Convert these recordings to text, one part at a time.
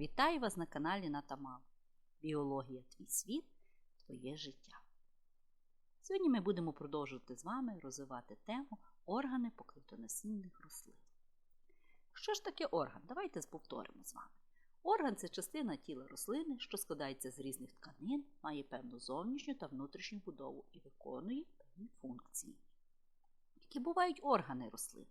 Вітаю вас на каналі Натамал. Біологія твій світ, твоє життя. Сьогодні ми будемо продовжувати з вами розвивати тему органи поклитонасінних рослин. Що ж таке орган? Давайте повторимо з вами. Орган це частина тіла рослини, що складається з різних тканин, має певну зовнішню та внутрішню будову і виконує певні функції. Які бувають органи рослин?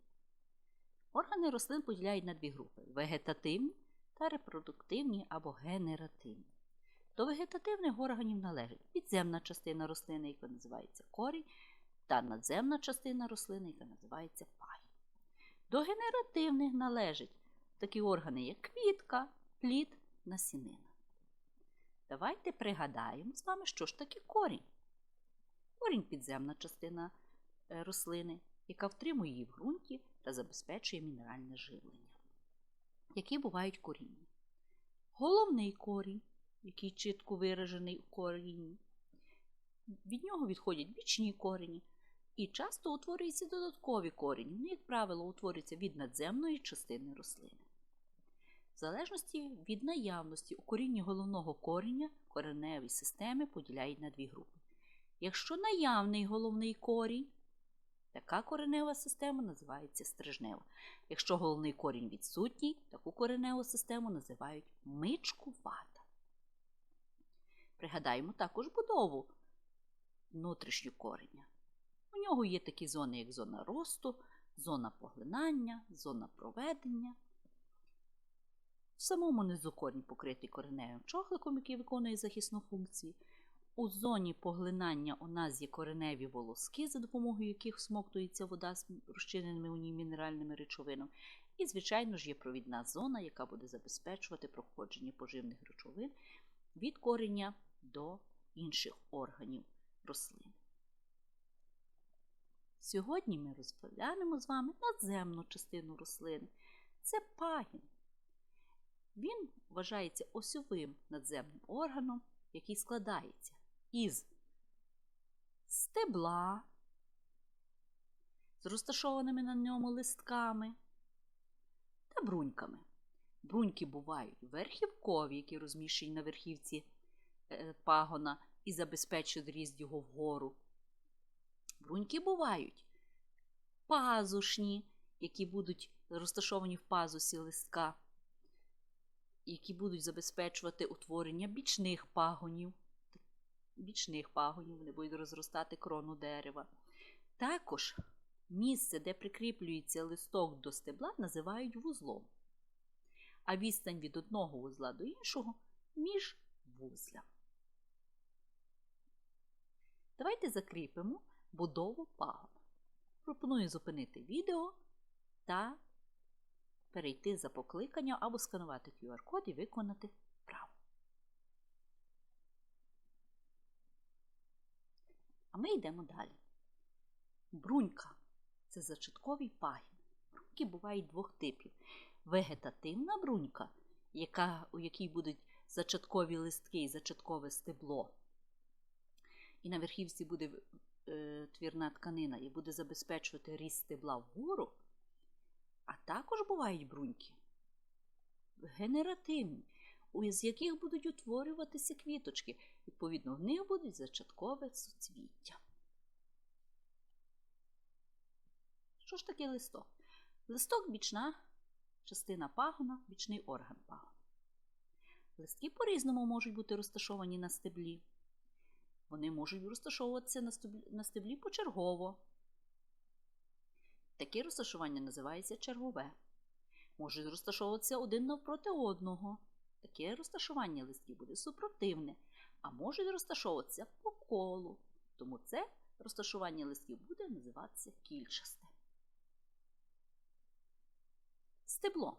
Органи рослин поділяють на дві групи вегетативні та репродуктивні або генеративні. До вегетативних органів належить підземна частина рослини, яка називається корінь, та надземна частина рослини, яка називається пагін. До генеративних належать такі органи, як квітка, плід, насінина. Давайте пригадаємо з вами, що ж таке корінь. Корінь підземна частина е, рослини, яка втримує її в ґрунті та забезпечує мінеральне живлення. Які бувають коріння? Головний корінь, який чітко виражений у корінні. Від нього відходять бічні корені, і часто утворюються додаткові корені. Вони, як правило, утворюються від надземної частини рослини. В залежності від наявності у корінні головного кореня кореневі системи поділяють на дві групи. Якщо наявний головний корінь, така коренева система називається стрижнева. Якщо головний корінь відсутній, таку кореневу систему називають мичкувата. Пригадаємо також будову внутрішнього кореня. У нього є такі зони, як зона росту, зона поглинання, зона проведення. В самому низу корінь покритий кореневим чохликом, який виконує захисну функцію. У зоні поглинання у нас є кореневі волоски, за допомогою яких всмоктується вода з розчиненими у ній мінеральними речовинами. І, звичайно ж, є провідна зона, яка буде забезпечувати проходження поживних речовин від кореня до інших органів рослин. Сьогодні ми розглянемо з вами надземну частину рослини. Це пагін. Він вважається осьовим надземним органом, який складається із стебла, з розташованими на ньому листками та бруньками. Бруньки бувають верхівкові, які розміщені на верхівці е, пагона і забезпечують ріст його вгору. Бруньки бувають пазушні, які будуть розташовані в пазусі листка, які будуть забезпечувати утворення бічних пагонів. Бічних пагонів, вони будуть розростати крону дерева. Також місце, де прикріплюється листок до стебла, називають вузлом. А відстань від одного вузла до іншого між вузлям. Давайте закріпимо будову пагона. Пропоную зупинити відео та перейти за покликання або сканувати QR-код і виконати вправу. А ми йдемо далі. Брунька це зачатковий пагін. Бруньки бувають двох типів. Вегетативна брунька, яка, у якій будуть зачаткові листки і зачаткове стебло. І на верхівці буде е, твірна тканина і буде забезпечувати ріст стебла вгору. А також бувають бруньки генеративні, з яких будуть утворюватися квіточки. Відповідно, в них будуть зачаткове суцвіття. Що ж таке листок? Листок бічна частина пагона, бічний орган пагона. Листки по-різному можуть бути розташовані на стеблі. Вони можуть розташовуватися на стеблі почергово. Таке розташування називається чергове. Можуть розташовуватися один навпроти одного. Таке розташування листків буде супротивне, а можуть розташовуватися по колу. Тому це розташування листків буде називатися кільчасте. Стебло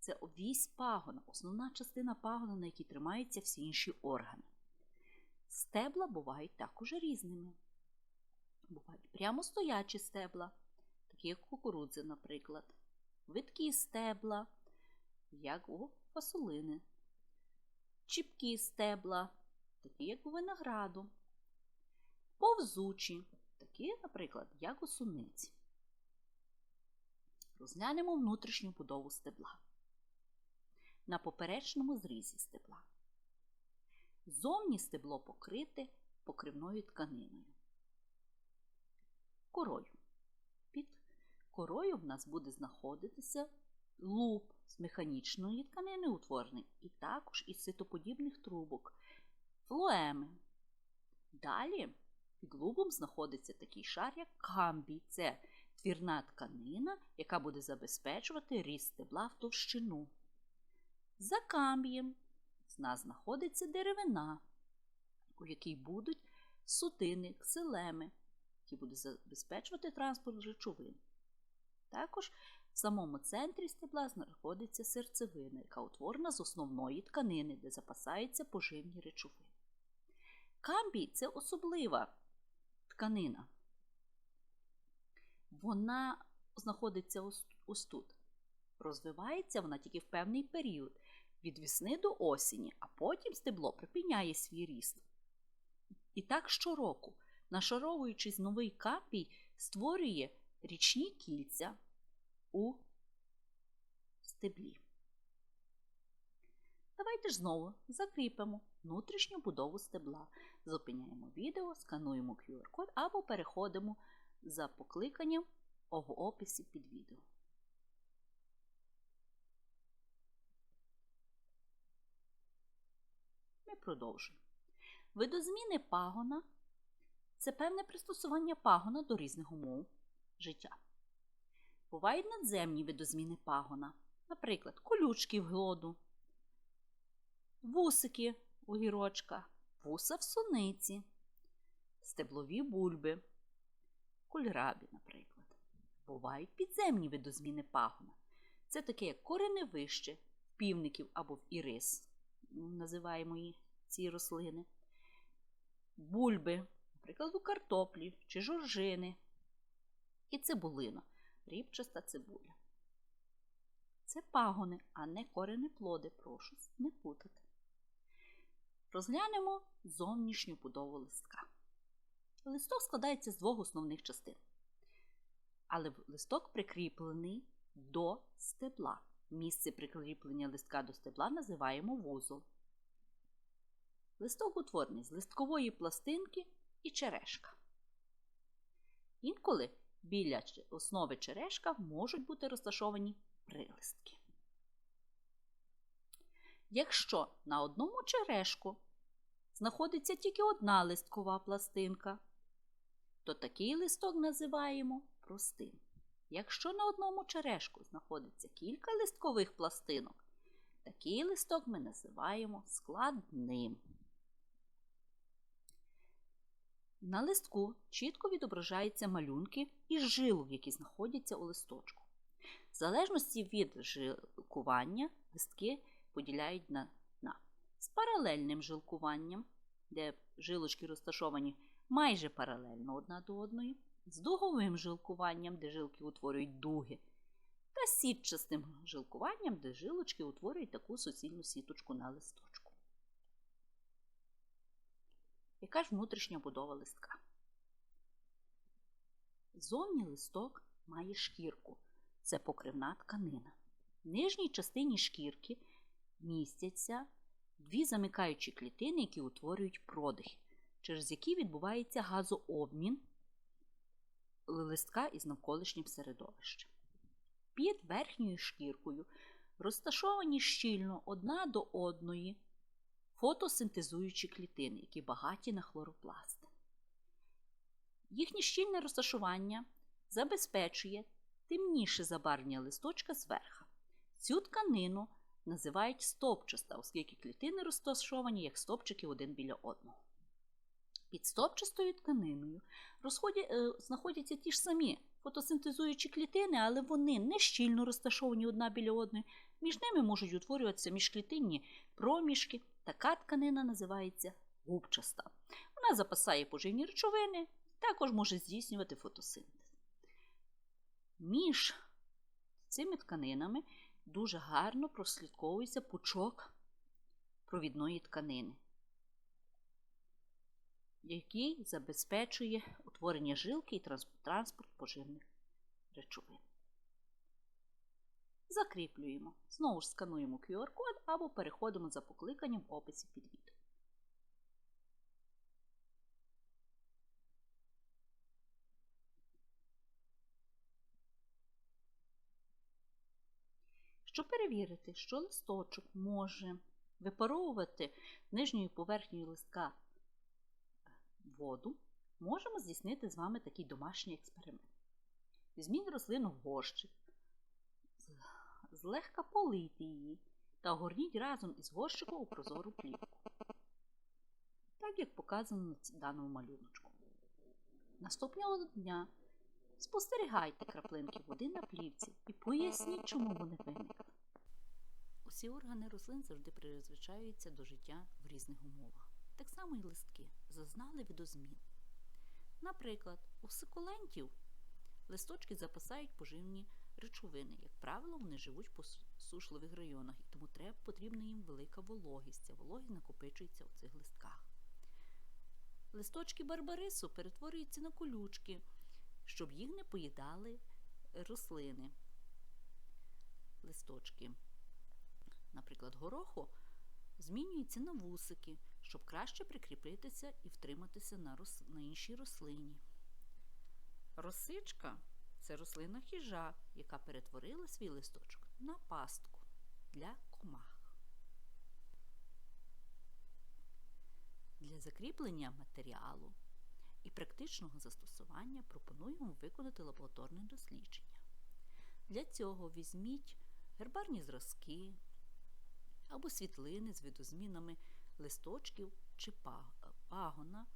це обвісь пагона, основна частина пагона, на якій тримаються всі інші органи. Стебла бувають також різними. Бувають прямостоячі стебла, такі як кукурудзи, наприклад, видкі стебла, як у фасолини, чіпкі стебла, такі, як у винограду, повзучі, такі, наприклад, як у суниці. Розглянемо внутрішню будову стебла. на поперечному зрізі стебла. Зовні стебло покрите покривною тканиною. Корою. Під корою в нас буде знаходитися луп з механічної тканини утворений, і також із ситоподібних трубок, флоеми. Далі під лубом знаходиться такий шар, як камбій. Це твірна тканина, яка буде забезпечувати ріст стебла в товщину. За камбієм з нас знаходиться деревина, у якій будуть сутини, ксилеми, які будуть забезпечувати транспорт речовин. Також в самому центрі стебла знаходиться серцевина, яка утворена з основної тканини, де запасаються поживні речовини. Камбій це особлива тканина. Вона знаходиться ось, тут. Розвивається вона тільки в певний період від весни до осені, а потім стебло припиняє свій ріст. І так щороку, нашаровуючись новий камбій, створює річні кільця у стеблі. Давайте ж знову закріпимо внутрішню будову стебла. Зупиняємо відео, скануємо QR-код або переходимо за покликанням в описі під відео. Ми продовжуємо. Видозміни пагона це певне пристосування пагона до різних умов життя. Бувають надземні видозміни пагона, наприклад, колючки в глоду, вусики у гірочка, вуса в суниці, стеблові бульби, кульрабі, наприклад. Бувають підземні видозміни пагона. Це таке, як кореневище півників або в ірис, називаємо її ці рослини, бульби, наприклад, у картоплі чи жоржини і цибулина, рібчаста цибуля. Це пагони, а не корені плоди, прошу не путати. Розглянемо зовнішню будову листка. Листок складається з двох основних частин. Але листок прикріплений до стебла. Місце прикріплення листка до стебла називаємо вузол. Листок утворений з листкової пластинки і черешка. Інколи біля основи черешка можуть бути розташовані прилистки. Якщо на одному черешку знаходиться тільки одна листкова пластинка, то такий листок називаємо простим. Якщо на одному черешку знаходиться кілька листкових пластинок, такий листок ми називаємо складним. На листку чітко відображаються малюнки із жилок, які знаходяться у листочку. В залежності від жилкування листки поділяють на, на з паралельним жилкуванням, де жилочки розташовані майже паралельно одна до одної, з дуговим жилкуванням, де жилки утворюють дуги, та сітчастим жилкуванням, де жилочки утворюють таку суцільну сіточку на листочку. Яка ж внутрішня будова листка? Зовні листок має шкірку. Це покривна тканина. В нижній частині шкірки містяться дві замикаючі клітини, які утворюють продихи, через які відбувається газообмін листка із навколишнім середовищем. Під верхньою шкіркою розташовані щільно одна до одної фотосинтезуючі клітини, які багаті на хлоропласти. Їхнє щільне розташування забезпечує темніше забарвлення листочка зверха. Цю тканину називають стопчаста, оскільки клітини розташовані як стопчики один біля одного. Під стопчастою тканиною розході, е, знаходяться ті ж самі фотосинтезуючі клітини, але вони не щільно розташовані одна біля одної. Між ними можуть утворюватися міжклітинні проміжки. Така тканина називається губчаста. Вона запасає поживні речовини, також може здійснювати фотосинтез. Між цими тканинами дуже гарно прослідковується пучок провідної тканини, який забезпечує утворення жилки і транспорт поживних речовин. Закріплюємо. Знову ж скануємо QR-код або переходимо за покликанням в описі під відео. Щоб перевірити, що листочок може випаровувати нижньою поверхнею листка воду, можемо здійснити з вами такий домашній експеримент. Візьміть рослину в горщик, злегка полийте її та огорніть разом із горщиком у прозору плівку, так як показано на даному малюночку. Наступного дня спостерігайте краплинки води на плівці і поясніть, чому вони виникли. Усі органи рослин завжди призвичаюються до життя в різних умовах. Так само і листки зазнали видозмін. Наприклад, у сукулентів листочки запасають поживні речовини. Як правило, вони живуть в посушливих районах, і тому треба, потрібна їм велика вологість. Ця вологість накопичується у цих листках. Листочки барбарису перетворюються на колючки, щоб їх не поїдали рослини. Листочки, наприклад, гороху змінюються на вусики, щоб краще прикріпитися і втриматися на, рос... на іншій рослині. Росичка це рослина хижа, яка перетворила свій листочок на пастку для комах. Для закріплення матеріалу і практичного застосування пропонуємо виконати лабораторне дослідження. Для цього візьміть гербарні зразки або світлини з видозмінами листочків чи пагона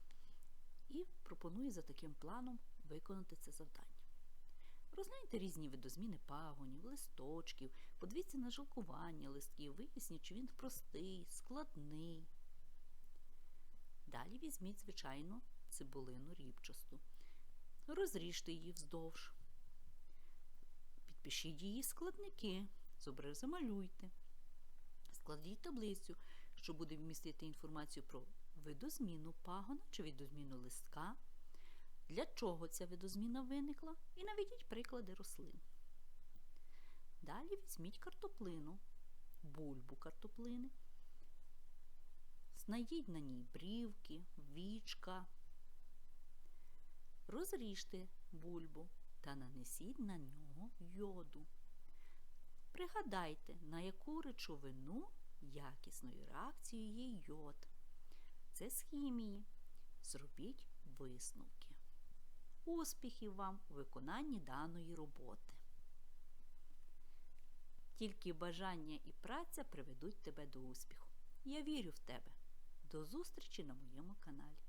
і пропоную за таким планом виконати це завдання. Розгляньте різні видозміни пагонів, листочків, подивіться на жилкування листків, виясніть, чи він простий, складний. Далі візьміть, звичайно, цибулину рібчасту. Розріжте її вздовж. Підпишіть її складники, замалюйте. Складіть таблицю, що буде вмістити інформацію про видозміну пагона чи видозміну листка, для чого ця видозміна виникла, і наведіть приклади рослин. Далі візьміть картоплину, бульбу картоплини, знайдіть на ній брівки, вічка, розріжте бульбу та нанесіть на нього йоду. Пригадайте, на яку речовину якісною реакцією є йод. Це з хімії. Зробіть висновки. Успіхів вам у виконанні даної роботи. Тільки бажання і праця приведуть тебе до успіху. Я вірю в тебе. До зустрічі на моєму каналі.